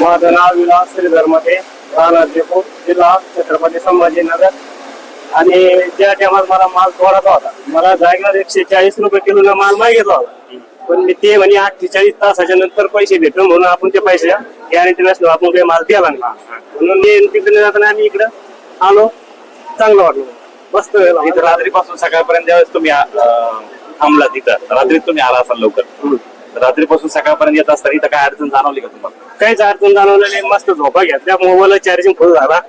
माझं नाव विलास श्रीधरमध्ये राहणार देपूर जिल्हा छत्रपती संभाजीनगर आणि त्या टायमात मला माल तोडायचा होता मला जागेवर एकशे चाळीस रुपये किलो माल मागितला होता. पण मी ते म्हणे अठ्ठेचाळीस तासाच्या नंतर पैसे भेटून म्हणून आपण ते पैसे गॅरंटी नसलो आपण काही माल द्यायला म्हणून मी तिकडे जाताना आम्ही इकडं आलो. चांगलं वाटलं. मस्त वेळ इथं लागला. रात्रीपासून सकाळपर्यंत ज्यावेळेस तुम्ही अं, थांबला तिथं रात्री तुम्ही आला असाल लवकर. रात्रीपासून सकाळपर्यंत येत असताना इथं काय अडचण जाणवली का तुम्हाला? काहीच अडचण जाणवलं नाही. मस्त झोपा घेतल्या. मोबाईल चार्जिंग फुल झाला.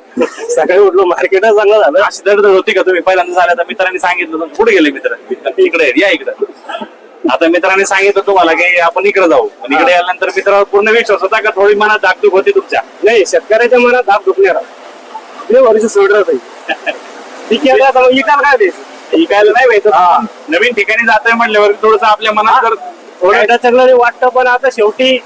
सकाळी उठलो मार्केट चांगलं झालं. अशी दडदड होती का तुम्ही? पहिल्यांदा झाल्या तर मित्रांनी सांगितलं कुठे गेले मित्र? इकडे आहेत, या इकडे. आता मित्रांनी सांगितलं तुम्हाला की आपण इकडे जाऊ. पण इकडे आल्यानंतर मित्रावर पूर्ण विश्वास होता का? थोडी मनात धाकधूक होती तुमच्या. नाही शेतकऱ्याच्या मनात धाप दुखणार लय वर्ष सोडत ठीक आहे काय नाही व्हायचं नवीन ठिकाणी जातोय म्हटल्यावर थोडस आपल्या मनात जर थोडं वाटतं पण आता शेवटी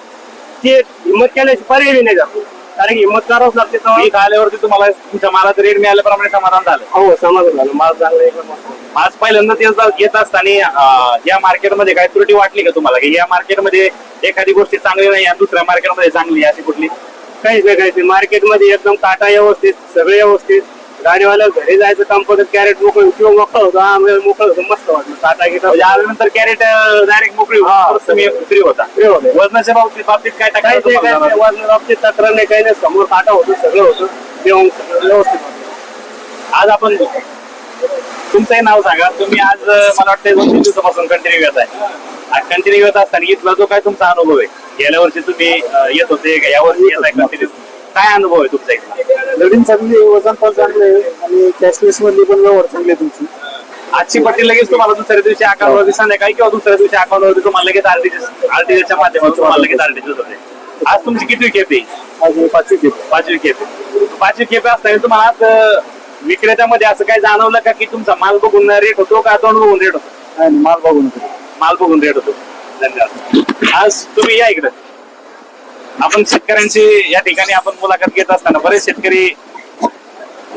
ते हिंमत केल्याची पर्याय नाही जातो. कारण की हिंमत करावंच लागते तेव्हा. आल्यावरती तुम्हाला तुमच्या मालाचं रेट मिळाल्याप्रमाणे समाधान झालं. हो समाधान झालं. माल चांगला एकदम मस्त. आज पहिल्यांदा ते जर घेत असताना अं, या मार्केटमध्ये काय त्रुटी वाटली का तुम्हाला? की या मार्केटमध्ये एखादी गोष्टी चांगली नाही आणि दुसऱ्या मार्केटमध्ये चांगली आहे, अशी कुठली? काहीच नाही काहीच नाही. मार्केटमध्ये एकदम काटा व्यवस्थित सगळे व्यवस्थित. गाडीवाल्या घरी जायचं काम पडत कॅरेट मोकळं किंवा मोकळं होतं. आम्ही मोकळं होतं मस्त वाटलं. काटा घेता म्हणजे आल्यानंतर कॅरेट डायरेक्ट मोकळी होती, तुम्ही फ्री होता. फ्री होते. वजनाच्या बाबतीत बाबतीत काय काही टाकायचं ते काही तुम्हाला? नाही वजन बाबतीत तक्रार नाही काही नाही. समोर काटा होतं सगळं होतं. जेवण सगळं व्यवस्थित होतं. आज आपण तुमचंही नाव सांगा. तुम्ही आज अं, मला वाटतं दोन तीन दिवसापासून कंटिन्यू येत आहे. कंटिन्यू येत असताना इथला जो काय तुमचा अनुभव आहे गेल्या वर्षी तुम्ही अं, येत होते का यावर्षी येत आहे कंटिन्यू काय अनुभव आहे तुमचा इथला? नवीन चांगली आहे, वजन पण चांगलं आहे आणि कॅशलेस मधली पण व्यवहार चांगली आहे तुमची. आजची पट्टी लगेच तुम्हाला दुसऱ्या दिवशी अकाउंटवरती संध्याकाळी किंवा दुसऱ्या दिवशी अकाउंटवरती तुम्हाला लगेच आरटीजीएस आरटीजीएसच्या माध्यमातून तुम्हाला लगेच आरटीजीएस होते. आज तुमची किती खेप आहे? पाचवी घेतो पाचवी खेप. पाचवी खेप असताना तुम्हाला आज अं, विक्रेत्यामध्ये असं काय जाणवलं का की तुमचा माल बघून रेट होतो का तोंड बघून रेट होतो? आणि माल बघून. माल बघून रेट होतो. धन्यवाद. आज तुम्ही या इकडे. आपण शेतकऱ्यांची या ठिकाणी आपण मुलाखत घेत असताना बरेच शेतकरी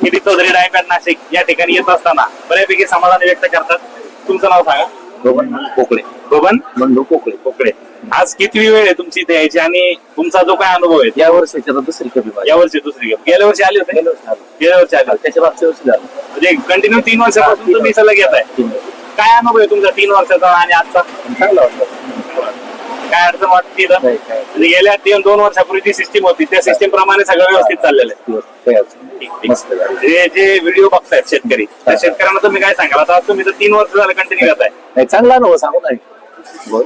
किती चौधरी डायपॅट नाशिक या ठिकाणी येत असताना बऱ्यापैकी समाधान व्यक्त करतात. तुमचं नाव सांगा. बबन पोकळे बबन बंडू पोकळे पोकळे आज किती वेळ आहे तुमची इथे यायची? आणि तुमचा जो काय अनुभव आहे? या वर्षाची आता दुसरी कमी या वर्षी दुसरी गेम गेल्या वर्षी आले होते? गेल्या वर्षी आले. होते. त्याच्या मागच्या वर्षी झालं. म्हणजे कंटिन्यू तीन वर्षापासून तुम्ही सलग घेत आहे काय अनुभव आहे तुमचा तीन वर्षाचा आणि आजचा? चांगलं वाटलं. काय अडचण वाटते. म्हणजे गेल्या तीन दोन वर्षापूर्वी जी सिस्टीम होती त्या सिस्टीम प्रमाणे सगळं व्यवस्थित चाललेलं आहे. ठीक, ठीक. मस्त. जे जे व्हिडिओ बघतायत शेतकरी त्या शेतकऱ्यांना तुम्ही काय सांगाल आता तुम्ही तर तीन वर्ष झालं कंटिन्यू घेत आहे नाही चांगला अनुभव सांगू नाही बोल